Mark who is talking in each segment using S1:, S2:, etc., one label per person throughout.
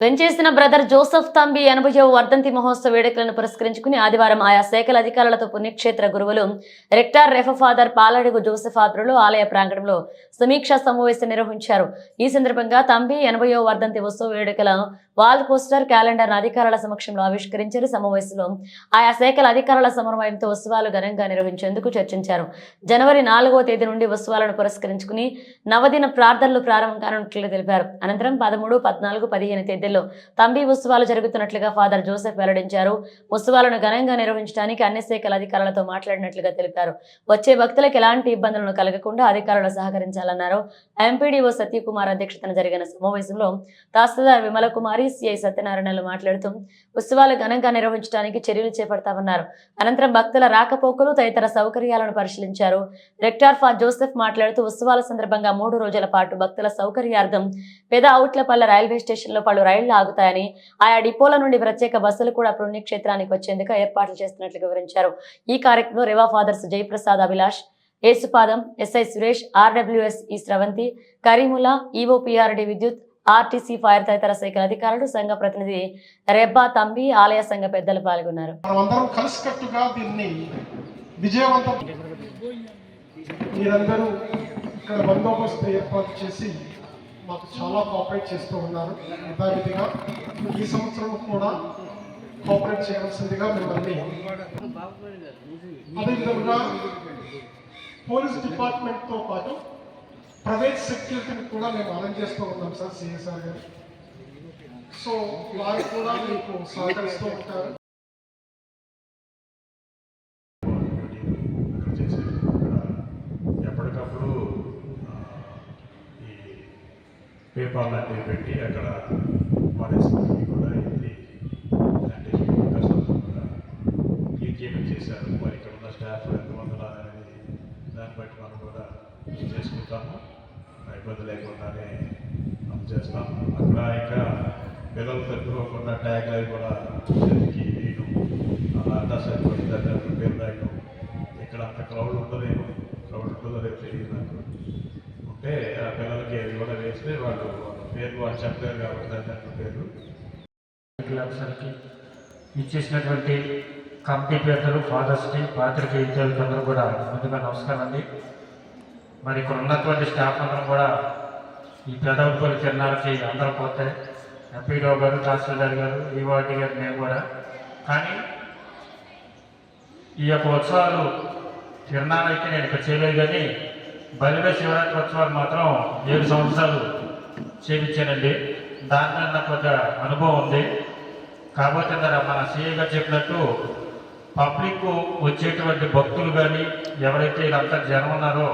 S1: పెంచేసిన brother Joseph తంబి ఎనభైవ వర్ధంతి మహోత్సవ వేడుకలను పురస్కరించుకుని ఆదివారం ఆయా శాఖల అధికారులతో పుణ్యక్షేత్ర గురువులు rector rev father Paladugu Joseph ఆధ్వర్యంలో ఆలయ ప్రాంగణంలో సమీక్షా సమావేశం నిర్వహించారు. ఈ సందర్భంగా తంబి ఎనభైవ వర్ధంతి ఉత్సవ వేడుకల వాల్ పోస్టర్ క్యాలెండర్ అధికారుల సమక్షంలో ఆవిష్కరించారు. సమావేశంలో ఆయా శాఖల అధికారుల సమన్వయంతో ఉత్సవాలు ఘనంగా నిర్వహించేందుకు చర్చించారు. జనవరి నాలుగవ తేదీ నుండి ఉత్సవాలను పురస్కరించుకుని నవదిన ప్రార్థనలు ప్రారంభం కానున్నట్లు తెలిపారు. అనంతరం పదమూడు పద్నాలుగు పదిహేను తేదీ తేదీల్లో తంబి ఉత్సవాలు జరుగుతున్నట్లుగా ఫాదర్ జోసెఫ్ వెల్లడించారు. ఉత్సవాలను ఘనంగా నిర్వహించడానికి అన్ని శాఖల అధికారులతో మాట్లాడినట్లుగా తెలిపారు. వచ్చే భక్తులకు ఎలాంటి ఇబ్బందులను కలగకుండా అధికారులు సహకరించాలన్నారు. ఎంపీడీఓ సత్యకుమార్ అధ్యక్షతన జరిగిన సమావేశంలో తహసీల్దార్ విమల కుమారి సిఐ సత్యనారాయణలు మాట్లాడుతూ ఉత్సవాలు ఘనంగా నిర్వహించడానికి చర్యలు చేపడతామన్నారు. అనంతరం భక్తుల రాకపోకలు తదితర సౌకర్యాలను పరిశీలించారు. రెక్టార్ ఫా జోసెఫ్ మాట్లాడుతూ ఉత్సవాల సందర్భంగా మూడు రోజుల పాటు భక్తుల సౌకర్యార్థం పెద్ద అవుట్లపల్లె రైల్వే స్టేషన్లో పలు రైళ్ళు ఆగుతాయని ఆయా డిపోల నుండి ప్రత్యేక బస్సులు కూడా పుణ్యక్షేత్రానికి వచ్చేందుకు ఏర్పాట్లు చేస్తున్నట్లు వివరించారు. ఈ కార్యక్రమంలో rev fathers Jayaprasad Abhilash Yesupadam SI Suresh RWS ఈ స్రవంతి కరీముల్లా ఈఓపిఆర్డి విద్యుత్ ఆర్టీసీ ఫైర్ తదితర శాఖల అధికారులు సంఘ ప్రతినిధి రెబ్బా తంబి ఆలయ సంఘ పెద్దలు పాల్గొన్నారు.
S2: మీరందరూ ఇక్కడ బందోబస్తు ఏర్పాటు చేసి మాకు చాలా కోఆపరేట్ చేస్తూ ఉన్నారు. యథావిధిగా ఈ సంవత్సరం కూడా కోఆపరేట్ చేయాల్సిందిగా మిమ్మల్ని అదేవిధంగా పోలీస్ డిపార్ట్మెంట్తో పాటు ప్రైవేట్ సెక్యూరిటీని కూడా మేము అరేంజ్ చేస్తూ ఉన్నాం సార్ సిఎస్ఆర్ గారు. సో వారు కూడా మీకు సహకరిస్తూ ఉంటారు
S3: ఇక్కడ చేసేది ఇక్కడ ఎప్పటికప్పుడు ఆ, ఈ పేపర్ అన్ని పెట్టి అక్కడ పడేసినవి కూడా ఇది కష్టంతో కూడా క్లీన్ చేయడం చేశారు? మరి ఇక్కడ ఉన్న స్టాఫ్ ఎంతమంది అనేది దాన్ని బట్టి మనం కూడా చేసుకుంటాము? ఇబ్బంది లేకుండానే మనం చేస్తాము. అక్కడ ఇంకా పిల్లలు తగ్గిపోకుండా ట్యాగ్ అవి కూడా చదివి వేయడం అలా అంతా సరిపోయి దగ్గర పేరు రాయడం ఇక్కడ అంత క్రౌడ్ ఉండదేమో. క్రౌడ్ ఉంటుందో రేపు తెలియదు నాకు. ఉంటే ఆ పిల్లలకి అది కూడా వేస్తే వాళ్ళు వాళ్ళ వాళ్ళు చెప్పలేరు కాబట్టి దాని పేరు
S4: క్లబ్స్కి ఇచ్చేసినటువంటి కమిటీ పెద్దలు ఫాదర్స్కి పాత్రికేయులకు అందరూ కూడా ముందుగా నమస్కారం అండి. మరి ఇక్కడ ఉన్నటువంటి స్టాఫ్ అందరం కూడా ఈ పెదవుపల్లి తిరణాలకి అందరూ పోతే ఎంపీడో గారు తహసీల్దార్ గారు ఈవాటి గారు మేము కూడా. కానీ ఈ యొక్క ఉత్సవాలు తిరణాలైతే నేను ఇక్కడ చేయలేదు కానీ బలివే శివరాత్రి ఉత్సవాలు మాత్రం ఏడు సంవత్సరాలు చేయించానండి దాని నాకు కొంత అనుభవం ఉంది. కాకపోతే తర మన సీఏ గారు చెప్పినట్టు పబ్లిక్ వచ్చేటువంటి భక్తులు కానీ ఎవరైతే ఇదంతా జనం ఉన్నారో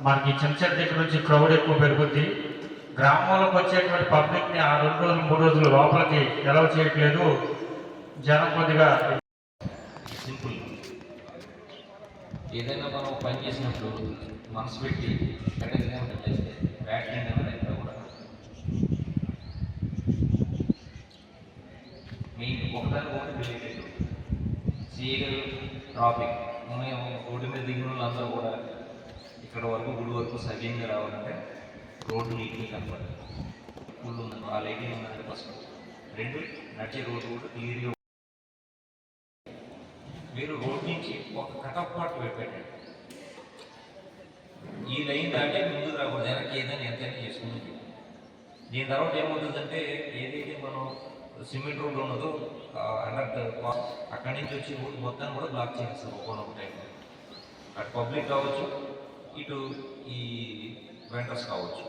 S4: మనకి చిన్న చిన్న దగ్గర నుంచి క్రౌడ్ ఎక్కువ పెరుగుద్ది. గ్రామంలోకి వచ్చేటువంటి పబ్లిక్ని ఆ రెండు రోజులు మూడు రోజులు లోపలికి ఎలా చేయట్లేదు. జనం కొద్దిగా
S5: సింపుల్. ఏదైనా మనం పని చేసినప్పుడు మనసు పెట్టి కఠినంగా పని చేస్తే బ్యాటింగ్ అనేది కూడా మెయిన్ ఒకదాని ఒకటి రిలేటెడ్ సీఏ ట్రాఫిక్ మేము రోడ్డు మీద దిగిన వాళ్ళందరూ కూడా ఇక్కడ వరకు గుడి వరకు సవ్యంగా రావాలంటే రోడ్డు నీట్గా కనపడాలి. గుళ్ళు ఉందండి ఆ లైటింగ్ ఉందంటే ఫస్ట్ రెండు నడిచే రోడ్డు కూడా క్లియర్గా మీరు రోడ్ నుంచి ఒక కటప్ పాటు పెట్టండి. ఈ లైన్ దాటే ముందు రాకూడదు. వెనక్కి ఏదైనా ఎంతైనా చేసుకుంటుంది. దీని తర్వాత ఏమవుతుందంటే ఏదైతే మనం సిమెంట్ రోడ్ ఉన్నదో అండర్ అక్కడి నుంచి వచ్చి ఊరు మొత్తం కూడా బ్లాక్ చేస్తారు ఒక టైం అటు పబ్లిక్ కావచ్చు ఇటు ఈ వెంటర్స్ కావచ్చు.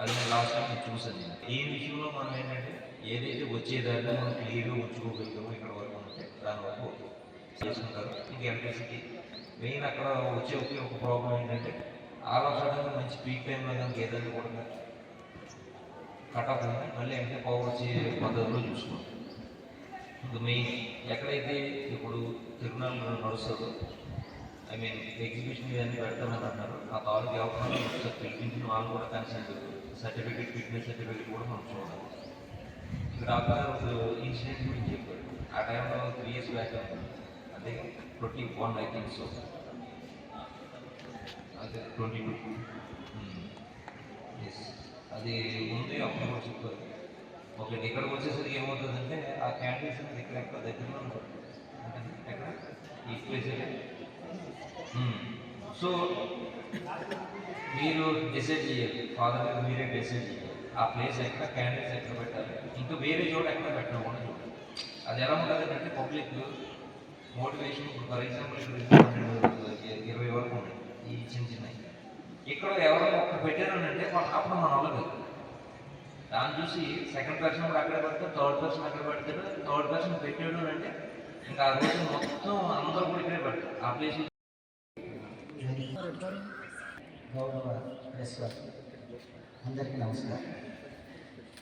S5: అది నేను లాస్ట్ టైం నేను చూసాను నేను. ఈ విషయంలో మనం ఏంటంటే ఏదైతే వచ్చే మనం క్లియర్గా ఉంచుకోగలుగుతామో ఇక్కడ వరకు ఉంటే దాని వరకు చేసుకుంటారు. ఇంకా ఎలక్ట్రిసిటీ. మెయిన్ అక్కడ వచ్చే ఒక ప్రాబ్లం ఏంటంటే ఆల్ మంచి పీక్ టైంలో గేదెలు కూడా కట్ ఆఫ్ మళ్ళీ వెంటనే పవర్ వచ్చే పద్ధతిలో చూసుకోండి ఇంకా మెయిన్ ఎక్కడైతే ఇప్పుడు తిరునాళ్ళు నడుస్తుందో ఐ మీన్ ఎగ్జిబిషన్ ఇవన్నీ పెడతామని అన్నారు ఆ తాలూకు అవకాశం ఒకసారి పిలిపించిన వాళ్ళు కూడా కన్సల్ట్ సర్టిఫికేట్ ఫిట్నెస్ సర్టిఫికేట్ కూడా మనం చూడాలి. ఇక్కడ ఒక ఇన్సిడెంట్ గురించి చెప్పారు. ఆ టైంలో త్రీ ఇయర్స్ బ్యాక్ అంతే twenty one I think so అదే ట్వంటీ టూ ఎస్ అది ఉంది అప్పుడు కూడా చెప్పారు ఓకే ఇక్కడికి వచ్చేసరికి ఏమవుతుందంటే ఆ క్యాండిల్స్ అనేది ఇక్కడ ఎక్కడ దగ్గరలో ఉంటుంది అంటే ఎక్కడ ఈ ప్లేస్ సో మీరు డిసైడ్ చేయాలి ఫాదర్ గారు మీరే డిసైడ్ చేయాలి ఆ ప్లేస్ ఎక్కడ క్యాండిల్స్ ఎక్కడ పెట్టాలి ఇంకా వేరే చోట ఎక్కడ పెట్టకుండా చూడాలి అది ఎలా ఉంటుంది అంటే పబ్లిక్ మోటివేషన్ ఇప్పుడు ఫర్ ఎగ్జాంపుల్ ఇక్కడ ఇరవై వరకు ఉన్నాయి ఈ చిన్న చిన్నవి ఇక్కడ ఎవరో ఒక్క పెట్టారంటే మన- అప్పుడు మన వాళ్ళు దాన్ని చూసి సెకండ్ పర్సన్ కూడా అక్కడ పెడతారు థర్డ్ పర్సన్ అక్కడ పెడతాడు థర్డ్ పర్సన్ పెట్టాడు అంటే ఇంకా ఆ రోజు మొత్తం అందరూ కూడా ఇక్కడే పెడతారు ఆ ప్లేస్
S6: గౌరవ ప్రెస్ అందరికీ నమస్కారం.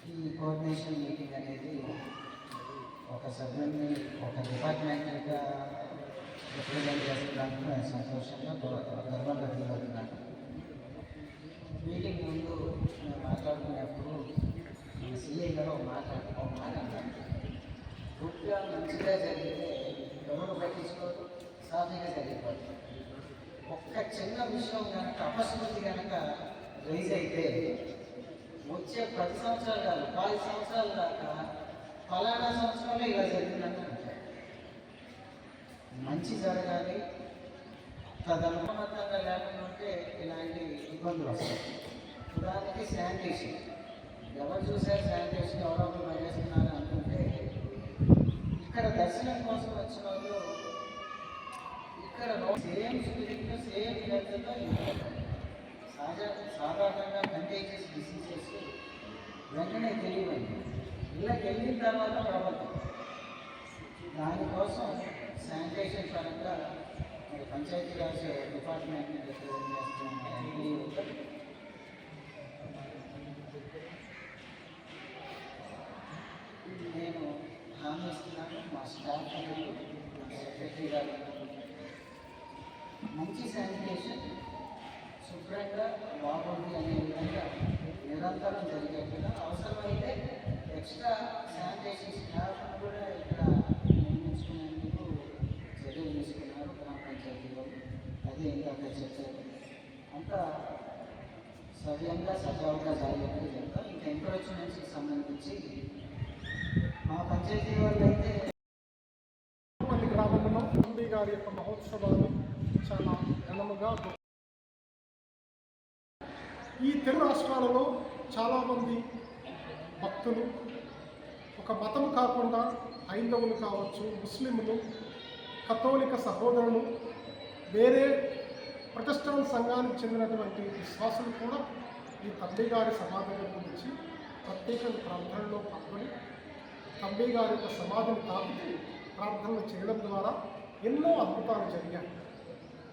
S6: ఈ కోఆర్డినేషన్ మీటింగ్ అనేది ఒక సబ్మెంట్ ఒక డిపార్ట్మెంట్గా రిప్రజెంట్ చేస్తున్నందుకు నేను సంతోషంగా గౌరవ- గర్వంగా ఫీల్ అవుతున్నాను మీటింగ్ ముందు మేము మాట్లాడుకునేప్పుడు మన సీఐ గారు ఒక మాట ఒక మాట అన్నారు గుడ్గా మంచిగా జరిగితే ఎవరు పట్టించుకోరు సాఫీగా జరిగిపోతుంది ఒక్క చిన్న విషయం కనుక అపస్మృతి కనుక రైజ్ అయితే వచ్చే పది సంవత్సరాలు కాదు పది సంవత్సరాల దాకా ఫలానా సంవత్సరంలో ఇలా జరిగిందని మంచి జరగాలి. తదనుమతంగా లేకుండా ఉంటే ఇలాంటి ఇబ్బందులు వస్తాయి. ఉదాహరణకి శానిటేషన్. ఎవరు చూసారు శానిటేషన్? ఎవరో ఒకరు పనిచేస్తున్నారు అనుకుంటే ఇక్కడ దర్శనం కోసం వచ్చిన వాళ్ళు ఇక్కడ సేమ్ స్పిరిట్ సేమ్ లెక్కతో సహజ సాధారణంగా కంటేజియస్ డిసీజెస్ వెంటనే తెలియవండి ఇళ్ళకి వెళ్ళిన తర్వాత ప్రభుత్వం దానికోసం శానిటేషన్ పరంగా మరి పంచాయతీరాజ్ డిపార్ట్మెంట్ని రిప్రజెంట్ నేను హామీ ఇస్తున్నాను మా స్టాఫ్ అందరూ మా సెక్రటరీ గారు మంచి శానిటేషన్ శుభ్రంగా బాగుంది అనే విధంగా నిరంతరం జరిగేట్టుగా అవసరమైతే ఎక్స్ట్రా శానిటేషన్ స్టాఫ్ కూడా ఇక్కడ నియమించుకునేందుకు చర్యలు తీసుకున్నారు గ్రామ పంచాయతీలో అదే ఇందాక చెప్పారు అంతా సవ్యంగా సజావుగా జరిగేట్టు చెప్తాం ఇంకా ఎంకరేజ్మెంట్స్కి సంబంధించి మా పంచాయతీ వాళ్ళు అయితే
S2: పల్లి గ్రామంలో తంబి గారి యొక్క మహోత్సవాలు చాలా ఘనముగా ఈ తెలుగు రాష్ట్రాలలో చాలామంది భక్తులు ఒక మతం కాకుండా హైందవులు కావచ్చు ముస్లింలు కథోలిక సహోదరులు వేరే ప్రొటెస్టాంట్ సంఘానికి చెందినటువంటి విశ్వాసులు కూడా ఈ తండ్రి గారి సమాధిని గురించి ప్రత్యేక ప్రార్థనలో పాల్గొని తండ్రి గారి యొక్క సమాధిని తాకుతూ ప్రార్థనలు చేయడం ద్వారా ఎన్నో అద్భుతాలు జరిగాయి.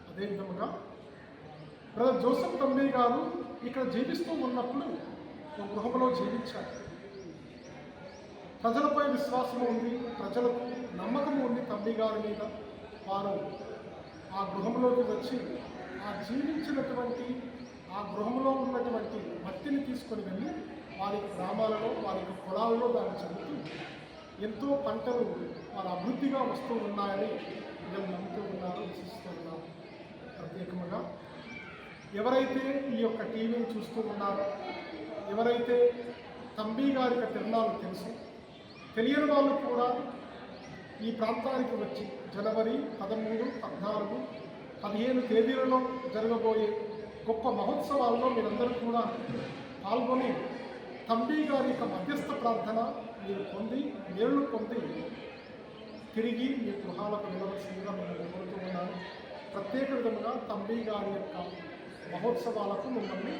S2: అదేవిధముగా బ్రదర్ జోసఫ్ తండ్రి గారు ఇక్కడ జీవిస్తూ ఉన్నప్పుడు ఒక గృహంలో జీవించారు. ప్రజలపై విశ్వాసం ఉంది ప్రజలకు నమ్మకం ఉంది తండ్రి గారి మీద. వారు ఆ గృహంలోకి వచ్చి ఆ జీవించినటువంటి ఆ గృహంలో ఉన్నటువంటి మట్టిని తీసుకొని వెళ్ళి వారి గ్రామాలలో వారి పొలాలలో దాన్ని చదువుతూ ఎంతో పంటలు వారు అభివృద్ధిగా వస్తూ ఉన్నాయని మేము నమ్ముతూ ఉన్నారు విశ్వసిస్తూ ఉన్నారు. ప్రత్యేకంగా ఎవరైతే ఈ యొక్క టీవీని చూస్తూ ఉన్నారో ఎవరైతే తంబి గారి యొక్క తిరునాళ్ళు తెలుసు తెలియని వాళ్ళు కూడా ఈ ప్రాంతానికి వచ్చి జనవరి పదమూడు పద్నాలుగు పదిహేను తేదీలలో జరగబోయే గొప్ప మహోత్సవాల్లో మీరందరూ కూడా పాల్గొని తంబి గారి యొక్క మధ్యస్థ ప్రార్థన మీరు పొంది మేలు పొంది తిరిగి మీ గృహాలకు వెళ్ళవలసిందిగా మిమ్మల్ని కోరుతూ ఉన్నాను. ప్రత్యేక విధముగా తంబి గారి యొక్క మహోత్సవాలకు మిమ్మల్ని